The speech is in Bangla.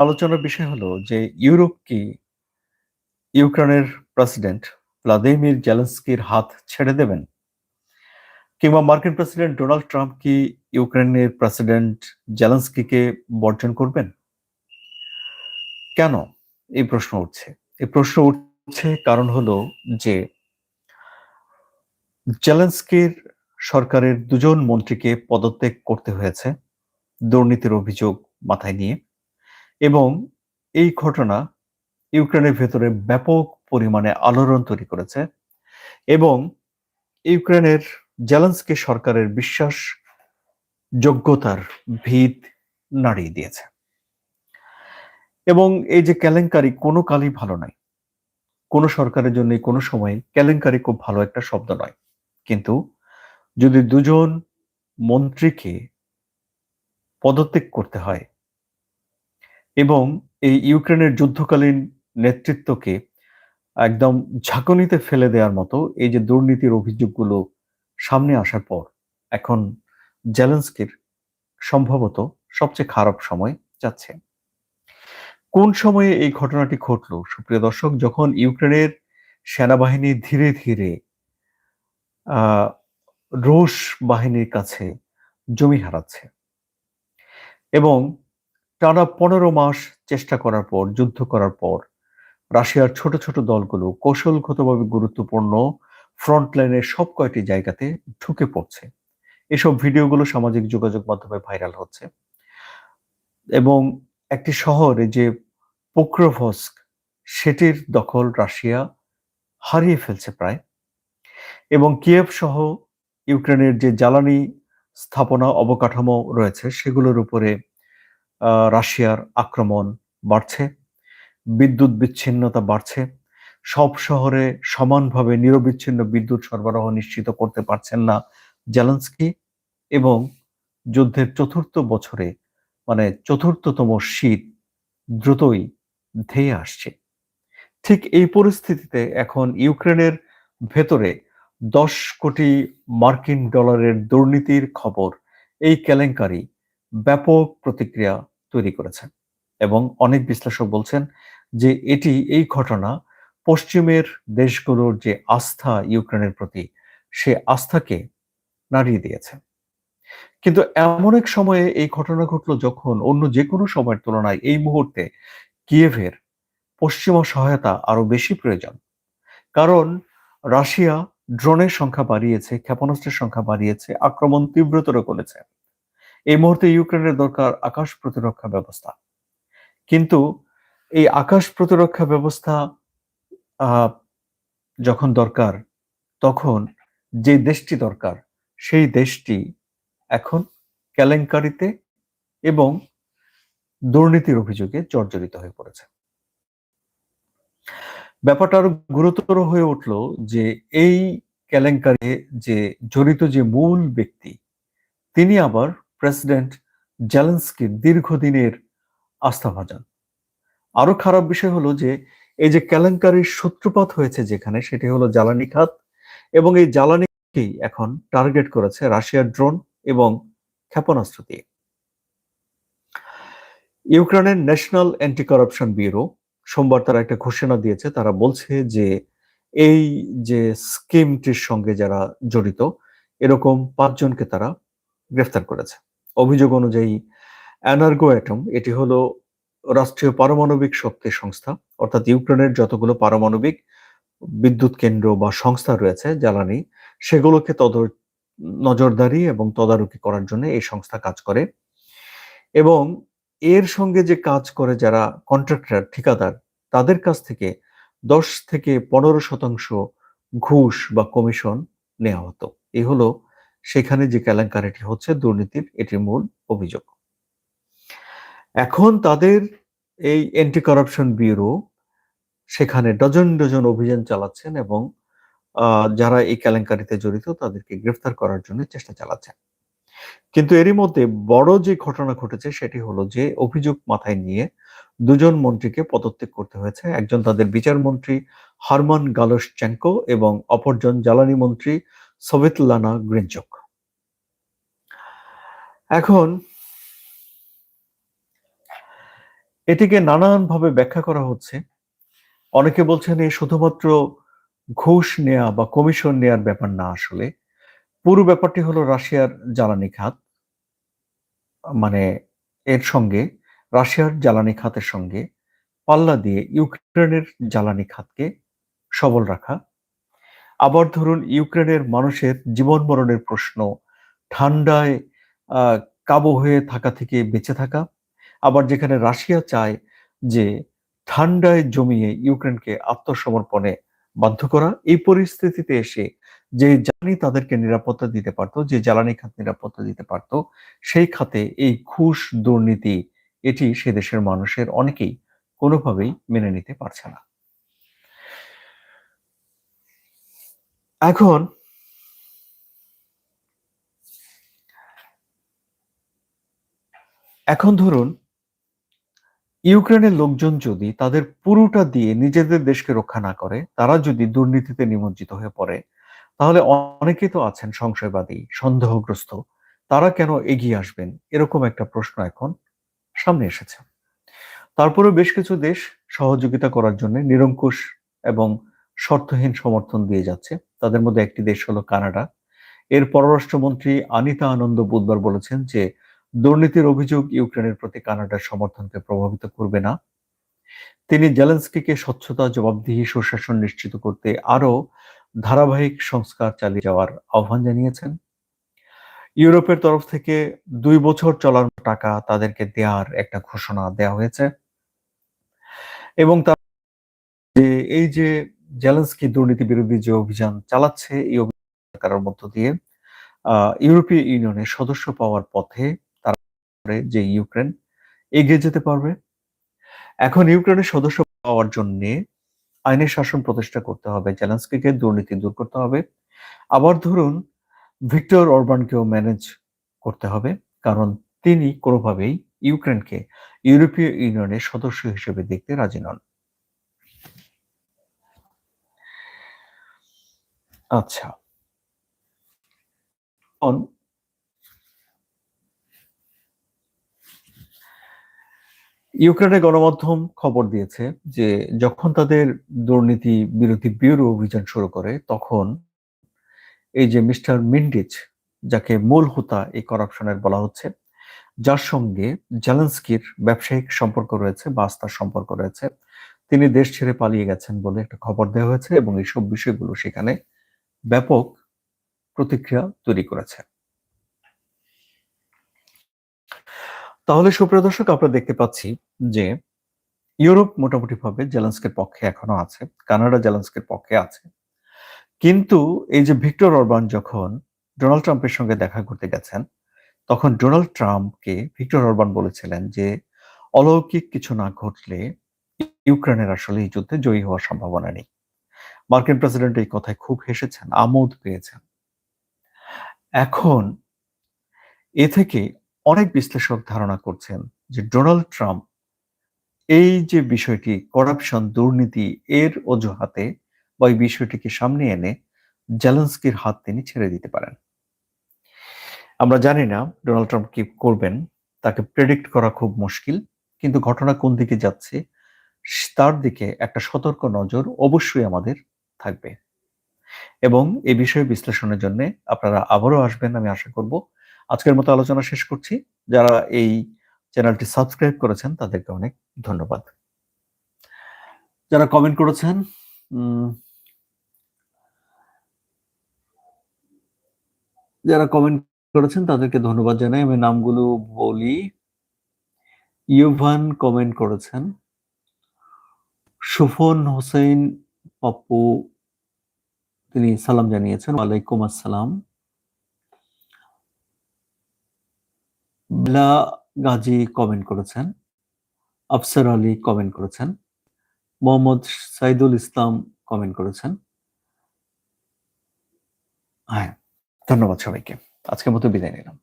আলোচনার বিষয় হলো যে ইউরোপ কি ইউক্রেনের প্রেসিডেন্ট ভ্লাদিমির জেলেন্সকির হাত ছেড়ে দেবেন? কিংবা মার্কিন প্রেসিডেন্ট ডোনাল্ড ট্রাম্প কি ইউক্রেনের প্রেসিডেন্ট জেলেন্সকিকে বর্জন করবেন? কেন এই প্রশ্ন উঠছে? এই প্রশ্ন উঠছে কারণ হলো যে জেলেন্সকির সরকারের দুজন মন্ত্রীকে পদত্যাগ করতে হয়েছে দুর্নীতির অভিযোগ মাথায় নিয়ে। এবং এই ঘটনা ইউক্রেনের ভেতরে ব্যাপক পরিমাণে আলোড়ন তৈরি করেছে এবং ইউক্রেনের জেলেন্সকি সরকারের বিশ্বাস যোগ্যতার ভিত নাড়িয়ে দিয়েছে। এবং এই যে কেলেঙ্কারি কোনো কালই ভালো নয়। কোনো সরকারের জন্য কোনো সময় কেলেঙ্কারি খুব ভালো একটা শব্দ নয়। কিন্তু যদি দুজন মন্ত্রীকে পদত্যাগ করতে হয় এবং এই ইউক্রেনের যুদ্ধকালীন নেতৃত্বকে একদম ঝাঁকুনিতে ফেলে দেওয়ার মতো এই যে দুর্নীতির অভিযোগগুলো সামনে আসার পর এখন জেলেন্সকির সম্ভবত সবচেয়ে খারাপ সময় যাচ্ছে। কোন সময়ে এই ঘটনাটি ঘটল? সুপ্রিয় দর্শক, যখন ইউক্রেনের সেনাবাহিনী ধীরে ধীরে রুশ বাহিনীর কাছে জমি হারাচ্ছে এবং টানা পনেরো মাস চেষ্টা করার পর, যুদ্ধ করার পর, রাশিয়ার ছোট ছোট দলগুলো কৌশলগতভাবে গুরুত্বপূর্ণ ফ্রন্ট লাইনের সব কয়টি জায়গাতে ঢুকে পড়ছে। এসব ভিডিওগুলো সামাজিক যোগাযোগ মাধ্যমে ভাইরাল হচ্ছে। এবং একটি শহরে যে পোক্রোভস্ক, সেটির দখল রাশিয়া হারিয়ে ফেলছে প্রায়। এবং কিয়েভ সহ ইউক্রেনের যে জ্বালানি স্থাপনা অবকাঠামো রয়েছে, সেগুলোর উপরে রাশিয়ার আক্রমণ বাড়ছে, বিদ্যুৎ বিচ্ছিন্নতা বাড়ছে, সব শহরে সমানভাবে নিরবিচ্ছিন্ন বিদ্যুৎ সরবরাহ নিশ্চিত করতে পারছেন না জেলেন্সকি এবং যুদ্ধের চতুর্থ বছরে মানে চতুর্থতম শীত দ্রুতই ধেয়ে আসছে। ঠিক এই পরিস্থিতিতে এখন ইউক্রেনের ভেতরে দশ কোটি মার্কিন ডলারের দুর্নীতির খবর, এই কেলেঙ্কারি ব্যাপক প্রতিক্রিয়া তৈরি করেছে এবং অনেক বিশ্লেষক বলছেন যে এটি এই ঘটনা পশ্চিমের দেশগুলোর যে আস্থা ইউক্রেনের প্রতি, সে আস্থাকে নাড়িয়ে দিয়েছে। কিন্তু এমন এক সময়ে এই ঘটনা ঘটলো যখন অন্য যে কোনো সময়ের তুলনায় এই মুহূর্তে কিয়েভের পশ্চিমা সহায়তা আরও বেশি প্রয়োজন। কারণ রাশিয়া ড্রোনের সংখ্যা বাড়িয়েছে, ক্ষেপণাস্ত্রের সংখ্যা বাড়িয়েছে, আক্রমণ তীব্রতর করেছে। এই মুহূর্তে ইউক্রেনের দরকার আকাশ প্রতিরক্ষা ব্যবস্থা। কিন্তু এই আকাশ প্রতিরক্ষা ব্যবস্থা যখন দরকার, তখন যে দেশটি দরকার, সেই দেশটি এখন কেলেঙ্কারিতে এবং দুর্নীতির অভিযোগে জর্জরিত হয়ে পড়েছে। ব্যাপারটা আরও গুরুতর হয়ে উঠল যে এই কেলেঙ্কারি যে জড়িত যে মূল ব্যক্তি, তিনি আবার প্রেসিডেন্ট জেলেন্সকির দীর্ঘদিনের আস্থাভাজন আরও খারাপ বিষয় হলো যে, এই যে কেলেঙ্কারির সূত্রপাত হয়েছে যেখানে, সেটি হলো জ্বালানি খাত এবং এই জ্বালানিকেই এখন টার্গেট করেছে রাশিয়ার ড্রোন এবং ক্ষেপণাস্ত্র দিয়ে। ইউক্রেনের ন্যাশনাল অ্যান্টি কারাপশন ব্যুরো সোমবার তারা একটা ঘোষণা দিয়েছে। তারা বলছে যে, এই যে স্কিমটির সঙ্গে যারা জড়িত, এরকম পাঁচজনকে তারা গ্রেফতার করেছে। অভিযোগ অনুযায়ী অ্যানার্গো অ্যাটম এটি হলো রাষ্ট্রীয় পারমাণবিক শক্তি সংস্থা, অর্থাৎ ইউক্রেনের যতগুলো পারমাণবিক বিদ্যুৎ কেন্দ্র বা সংস্থা রয়েছে, জ্বালানি, সেগুলোকে তদ নজরদারি এবং তদারকি করার জন্য এই সংস্থা কাজ করে। এবং এর সঙ্গে যে কাজ করে যারা কন্ট্রাক্টর, ঠিকাদার, তাদের কাছ থেকে দশ থেকে পনেরো শতাংশ ঘুষ বা কমিশন নেওয়া হতো। এই হলো সেখানে যে কেলেঙ্কারিটি হচ্ছে, দুর্নীতির এটি মূল অভিযোগ। এখন তাদের এই অ্যান্টি কারাপশন ব্যুরো সেখানে ডজন ডজন অভিযান চালাচ্ছেন এবং যারা এই কেলেঙ্কারিতে জড়িত তাদেরকে গ্রেফতার করার জন্য চেষ্টা চালাচ্ছেন। কিন্তু এরই মধ্যে বড় যে ঘটনা ঘটেছে সেটি হলো যে অভিযোগ মাথায় নিয়ে দুজন মন্ত্রীকে পদত্যাগ করতে হয়েছে। একজন তাদের বিচার মন্ত্রী হারমান গালস চ্যাঙ্কো এবং অপরজন জ্বালানি মন্ত্রী সবেতলানা গ্রিনচক এখন এটিকে নানানভাবে ব্যাখ্যা করা হচ্ছে। অনেকে বলছেন এই শুধুমাত্র ঘুষ নেয়া বা কমিশন নেয়ার ব্যাপার না আসলে। পুরো ব্যাপারটি হলো রাশিয়ার জ্বালানি খাত। মানে এর সঙ্গে, রাশিয়ার জ্বালানি খাতের সঙ্গে পাল্লা দিয়ে ইউক্রেনের জ্বালানি খাতকে সবল রাখা। আবার ধরুন ইউক্রেনের মানুষের জীবন মরণের প্রশ্ন, ঠান্ডায় কাবু হয়ে থাকা থেকে বেঁচে থাকা, আবার যেখানে রাশিয়া চায় যে ঠান্ডায় জমিয়ে ইউক্রেনকে আত্মসমর্পণে বাধ্য করা, এই পরিস্থিতিতে এসে যে জ্বালানি তাদেরকে নিরাপত্তা দিতে পারত, যে জ্বালানি খাত নিরাপত্তা দিতে পারত, সেই খাতে এই ঘুষ দুর্নীতি, এটি সে দেশের মানুষের অনেকেই কোনোভাবেই মেনে নিতে পারছে না। এখন এখন ধরুন, ইউক্রেনের লোকজন যদি তাদের পুরোটা দিয়ে নিজেদের দেশকে রক্ষা না করে, তারা যদি দুর্নীতিতে নিমজ্জিত হয়ে পড়ে, তাহলে অনেকে তো আছেন সংশয়বাদী, সন্দেহগ্রস্ত। তারা কেন এগিয়ে আসবেন? এরকম একটা প্রশ্ন এখন সামনে এসেছে। তারপরে বেশ কিছু দেশ সহযোগিতা করার জন্য নিরঙ্কুশ এবং শর্তহীন সমর্থন দিয়ে যাচ্ছে। তাদের মধ্যে একটি দেশ হলো কানাডা। এর পররাষ্ট্রমন্ত্রী আনিতা আনন্দ বুধবার বলেছেন যে, দুর্নীতির অভিযোগ ইউক্রেনের প্রতি কানাডার সমর্থনকে প্রভাবিত করবে না। তিনি জেলেন্সকিকে স্বচ্ছতা, জবাবদিহি, সুশাসন নিশ্চিত করতে আরও ধারাবাহিক সংস্কার চালিয়ে যাওয়ার আহ্বান জানিয়েছেন। ইউরোপের তরফ থেকে দুই বছর চলার টাকা তাদেরকে দেওয়ার একটা ঘোষণা দেওয়া হয়েছে। এবং তার এই যে জেলেন্সকি দুর্নীতি বিরোধী যে অভিযান চালাচ্ছে, এই অভিযান মধ্য দিয়ে ইউরোপীয় ইউনিয়নের সদস্য পাওয়ার পথে তারপরে যে ইউক্রেন এগিয়ে যেতে পারবে। এখন ইউক্রেনের সদস্য পাওয়ার জন্য আইনের শাসন প্রতিষ্ঠা করতে হবে, জেলেন্সকিকে দুর্নীতি দূর করতে হবে। আবার ধরুন, ভিক্টর অরবানকেও ম্যানেজ করতে হবে, কারণ তিনি কোনোভাবেই ইউক্রেনকে ইউরোপীয় ইউনিয়নের সদস্য হিসেবে দেখতে রাজি নন। আচ্ছা। ইউক্রেনের গণমাধ্যম খবর দিয়েছে যে যখন তাদের দুর্নীতি বিরোধী ব্যুরো অভিযান শুরু করে, তখন এই যে মিস্টার মিন্ডিচ, যাকে মূল হোতা এই করাপশনের বলা হচ্ছে, যার সঙ্গে জেলেন্সকির ব্যবসায়িক সম্পর্ক রয়েছে বা আস্থার সম্পর্ক রয়েছে, তিনি দেশ ছেড়ে পালিয়ে গেছেন বলে একটা খবর দেওয়া হয়েছে এবং এইসব বিষয়গুলো সেখানে ব্যাপক প্রতিক্রিয়া তৈরি করেছে। তাহলে সুপ্রিয় দর্শক আমরা দেখতে পাচ্ছি যে ইউরোপ মোটামুটি ভাবে জেলেন্সকের পক্ষে এখনও আছে, কানাডা জেলেন্সকের পক্ষে আছে। কিন্তু এই যে ভিক্টর অরবান যখন ডোনাল্ড ট্রাম্পের সঙ্গে দেখা করতে গেছেন, তখন ডোনাল্ড ট্রাম্পকে ভিক্টর অরবান বলেছিলেন যে, অলৌকিক কিছু না ঘটলে ইউক্রেনের আসলে এই যুদ্ধে জয়ী হওয়ার সম্ভাবনা নেই। মার্কিন প্রেসিডেন্ট এই কথায় খুব হেসেছেন, আমোদ পেয়েছেন। এখন এ থেকে অনেক বিশ্লেষক ধারণা করছেন যে ডোনাল্ড ট্রাম্প এই যে বিষয়টি করাপশন দুর্নীতি এর অজুহাতে বা এই বিষয়টিকে সামনে এনে জেলেন্সকির হাত তিনি ছেড়ে দিতে পারেন। আমরা জানি না ডোনাল্ড ট্রাম্প কি করবেন, তাকে প্রেডিক্ট করা খুব মুশকিল, কিন্তু ঘটনা কোন দিকে যাচ্ছে, তার দিকে একটা সতর্ক নজর অবশ্যই আমাদের থাকবে। এবং এই বিষয়ে বিশ্লেষণের জন্য আপনারা আবারও আসবেন আমি আশা করব। আজকের মতো আলোচনা শেষ করছি। যারা এই চ্যানেলটি সাবস্ক্রাইব করেছেন, তাদেরকে অনেক ধন্যবাদ। যারা কমেন্ট করেছেন যারা কমেন্ট করেছেন, তাদেরকে ধন্যবাদ জানাই। আমি নামগুলো বলি। ইউভান কমেন্ট করেছেন। সুফন হোসেন পপ্পু তিনি সালাম জানিয়েছেন। ওয়ালাইকুম আসসালাম। বেলা গাজী কমেন্ট করেছেন। আফসার আলী কমেন্ট করেছেন। মোহাম্মদ সাইদুল ইসলাম কমেন্ট করেছেন। হ্যাঁ ধন্যবাদ সবাইকে। আজকের মতো বিদায় নিলাম।